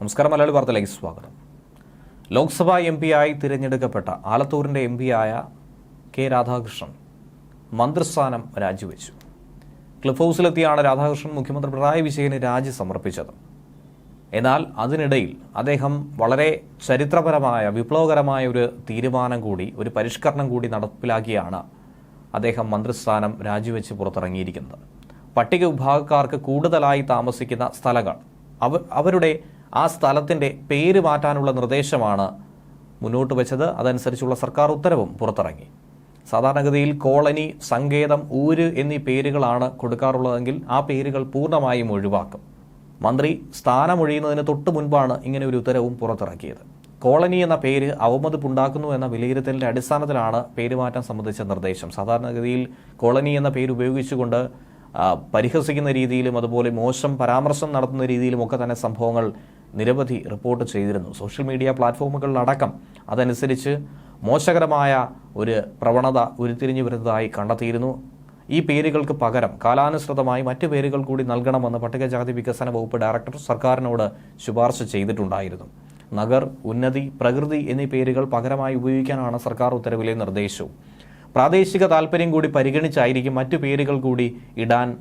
നമസ്കാരം മലയാളി വാർത്തയിലേക്ക് സ്വാഗതം. ലോക്സഭാ എം ആയി തിരഞ്ഞെടുക്കപ്പെട്ട ആലത്തൂരിന്റെ എം ആയ കെ രാധാകൃഷ്ണൻ മന്ത്രിസ്ഥാനം രാജിവെച്ചു. ക്ലിഫ് ഹൗസിലെത്തിയാണ് രാധാകൃഷ്ണൻ മുഖ്യമന്ത്രി പിണറായി വിജയന് രാജി സമർപ്പിച്ചത്. എന്നാൽ അതിനിടയിൽ അദ്ദേഹം വളരെ ചരിത്രപരമായ വിപ്ലവകരമായ ഒരു തീരുമാനം കൂടി ഒരു പരിഷ്കരണം കൂടി നടപ്പിലാക്കിയാണ് അദ്ദേഹം മന്ത്രിസ്ഥാനം രാജിവെച്ച് പുറത്തിറങ്ങിയിരിക്കുന്നത്. പട്ടിക വിഭാഗക്കാർക്ക് കൂടുതലായി താമസിക്കുന്ന സ്ഥലങ്ങൾ അവ അവരുടെ ആ സ്ഥലത്തിന്റെ പേര് മാറ്റാനുള്ള നിർദ്ദേശമാണ് മുന്നോട്ട് വെച്ചത്. അതനുസരിച്ചുള്ള സർക്കാർ ഉത്തരവും പുറത്തിറങ്ങി. സാധാരണഗതിയിൽ കോളനി സങ്കേതം ഊര് എന്നീ പേരുകളാണ് കൊടുക്കാറുള്ളതെങ്കിൽ ആ പേരുകൾ പൂർണമായും ഒഴിവാക്കും. മന്ത്രി സ്ഥാനമൊഴിയുന്നതിന് തൊട്ട് മുൻപാണ് ഇങ്ങനെ ഒരു ഉത്തരവും പുറത്തിറക്കിയത്. കോളനി എന്ന പേര് അവമതിപ്പുണ്ടാക്കുന്നു എന്ന വിലയിരുത്തലിന്റെ അടിസ്ഥാനത്തിലാണ് പേരുമാറ്റം സംബന്ധിച്ച നിർദ്ദേശം. സാധാരണഗതിയിൽ കോളനി എന്ന പേര് ഉപയോഗിച്ചുകൊണ്ട് പരിഹസിക്കുന്ന രീതിയിലും അതുപോലെ മോശം പരാമർശം നടത്തുന്ന രീതിയിലും ഒക്കെ തന്നെ സംഭവങ്ങൾ നിരവധി റിപ്പോർട്ട് ചെയ്തിരുന്നു. സോഷ്യൽ മീഡിയ പ്ലാറ്റ്ഫോമുകളിലടക്കം അതനുസരിച്ച് മോശകരമായ ഒരു പ്രവണത ഉരുത്തിരിഞ്ഞു വരുന്നതായി കണ്ടെത്തിയിരുന്നു. ഈ പേരുകൾക്ക് പകരം കാലാനുസൃതമായി മറ്റു പേരുകൾ കൂടി നൽകണമെന്ന് പട്ടികജാതി വികസന വകുപ്പ് ഡയറക്ടർ സർക്കാരിനോട് ശുപാർശ ചെയ്തിട്ടുണ്ടായിരുന്നു. നഗർ ഉന്നതി പ്രകൃതി എന്നീ പേരുകൾ പകരമായി ഉപയോഗിക്കാനാണ് സർക്കാർ ഉത്തരവിലെ നിർദ്ദേശവും. പ്രാദേശിക താല്പര്യം കൂടി പരിഗണിച്ചായിരിക്കും മറ്റു പേരുകൾ കൂടി ഇടാൻ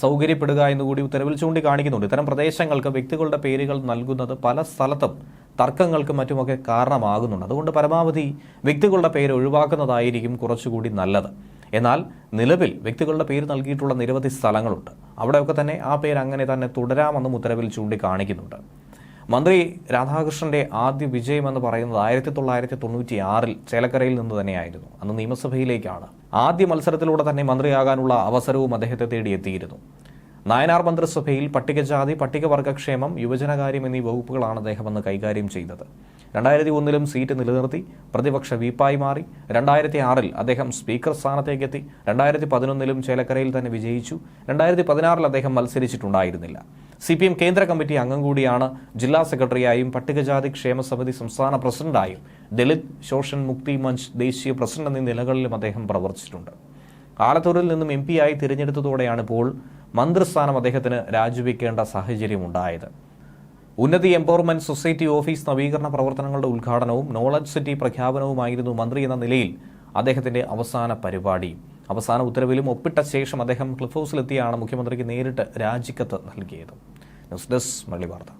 സൗകര്യപ്പെടുക എന്നുകൂടി ഉത്തരവിൽ ചൂണ്ടിക്കാണിക്കുന്നുണ്ട്. ഇത്തരം പ്രദേശങ്ങൾക്ക് വ്യക്തികളുടെ പേരുകൾ നൽകുന്നത് പല സ്ഥലത്തും തർക്കങ്ങൾക്കും മറ്റുമൊക്കെ കാരണമാകുന്നുണ്ട്. അതുകൊണ്ട് പരമാവധി വ്യക്തികളുടെ പേര് ഒഴിവാക്കുന്നതായിരിക്കും കുറച്ചുകൂടി നല്ലത്. എന്നാൽ നിലവിൽ വ്യക്തികളുടെ പേര് നൽകിയിട്ടുള്ള നിരവധി സ്ഥലങ്ങളുണ്ട്. അവിടെയൊക്കെ തന്നെ ആ പേര് അങ്ങനെ തന്നെ തുടരാമെന്നും ഉത്തരവിൽ ചൂണ്ടിക്കാണിക്കുന്നുണ്ട്. മന്ത്രി രാധാകൃഷ്ണന്റെ ആദ്യ വിജയം എന്ന് പറയുന്നത് ആയിരത്തി തൊള്ളായിരത്തി തൊണ്ണൂറ്റി ആറിൽ ചേലക്കരയിൽ നിന്ന് തന്നെയായിരുന്നു. അന്ന് നിയമസഭയിലേക്കാണ് ആദ്യ മത്സരത്തിലൂടെ തന്നെ മന്ത്രിയാകാനുള്ള അവസരവും അദ്ദേഹത്തെ തേടിയെത്തിയിരുന്നു നായനാർ മന്ത്രിസഭയിൽ പട്ടികജാതി പട്ടികവർഗക്ഷേമം യുവജനകാര്യം എന്നീ വകുപ്പുകളാണ് അദ്ദേഹം അന്ന് കൈകാര്യം ചെയ്തത്. രണ്ടായിരത്തി ഒന്നിലും സീറ്റ് നിലനിർത്തി പ്രതിപക്ഷ വീപ്പായി മാറി. രണ്ടായിരത്തി ആറിൽ അദ്ദേഹം സ്പീക്കർ സ്ഥാനത്തേക്ക് എത്തി രണ്ടായിരത്തി പതിനൊന്നിലും ചേലക്കരയിൽ തന്നെ വിജയിച്ചു. രണ്ടായിരത്തി പതിനാറിൽ അദ്ദേഹം മത്സരിച്ചിട്ടുണ്ടായിരുന്നില്ല. സി പി എം കേന്ദ്ര കമ്മിറ്റി അംഗം കൂടിയാണ് ജില്ലാ സെക്രട്ടറിയായും പട്ടികജാതി ക്ഷേമ സമിതി സംസ്ഥാന പ്രസിഡന്റായും ദളിത് ശോഷൻ മുക്തി മഞ്ച് ദേശീയ പ്രസിഡന്റ് എന്നീ നിലകളിലും അദ്ദേഹം പ്രവർത്തിച്ചിട്ടുണ്ട്. ആലത്തൂരിൽ നിന്നും എം ആയി തിരഞ്ഞെടുത്തതോടെയാണ് ഇപ്പോൾ മന്ത്രിസ്ഥാനം അദ്ദേഹത്തിന് രാജിവെക്കേണ്ട സാഹചര്യമുണ്ടായത്. ഉന്നതി എംപവർമെന്റ് സൊസൈറ്റി ഓഫീസ് നവീകരണ പ്രവർത്തനങ്ങളുടെ ഉദ്ഘാടനവും നോളജ് സിറ്റി പ്രഖ്യാപനവുമായിരുന്നു മന്ത്രി എന്ന നിലയിൽ അദ്ദേഹത്തിന്റെ അവസാന പരിപാടി. അവസാന ഉത്തരവിലും ഒപ്പിട്ട ശേഷം അദ്ദേഹം ക്ലിഫ് ഹൗസിലെത്തിയാണ് മുഖ്യമന്ത്രിക്ക് നേരിട്ട് രാജിക്കത്ത് നൽകിയത്. ന്യൂസ് ഡെസ്ക് മള്ളി വാർത്ത.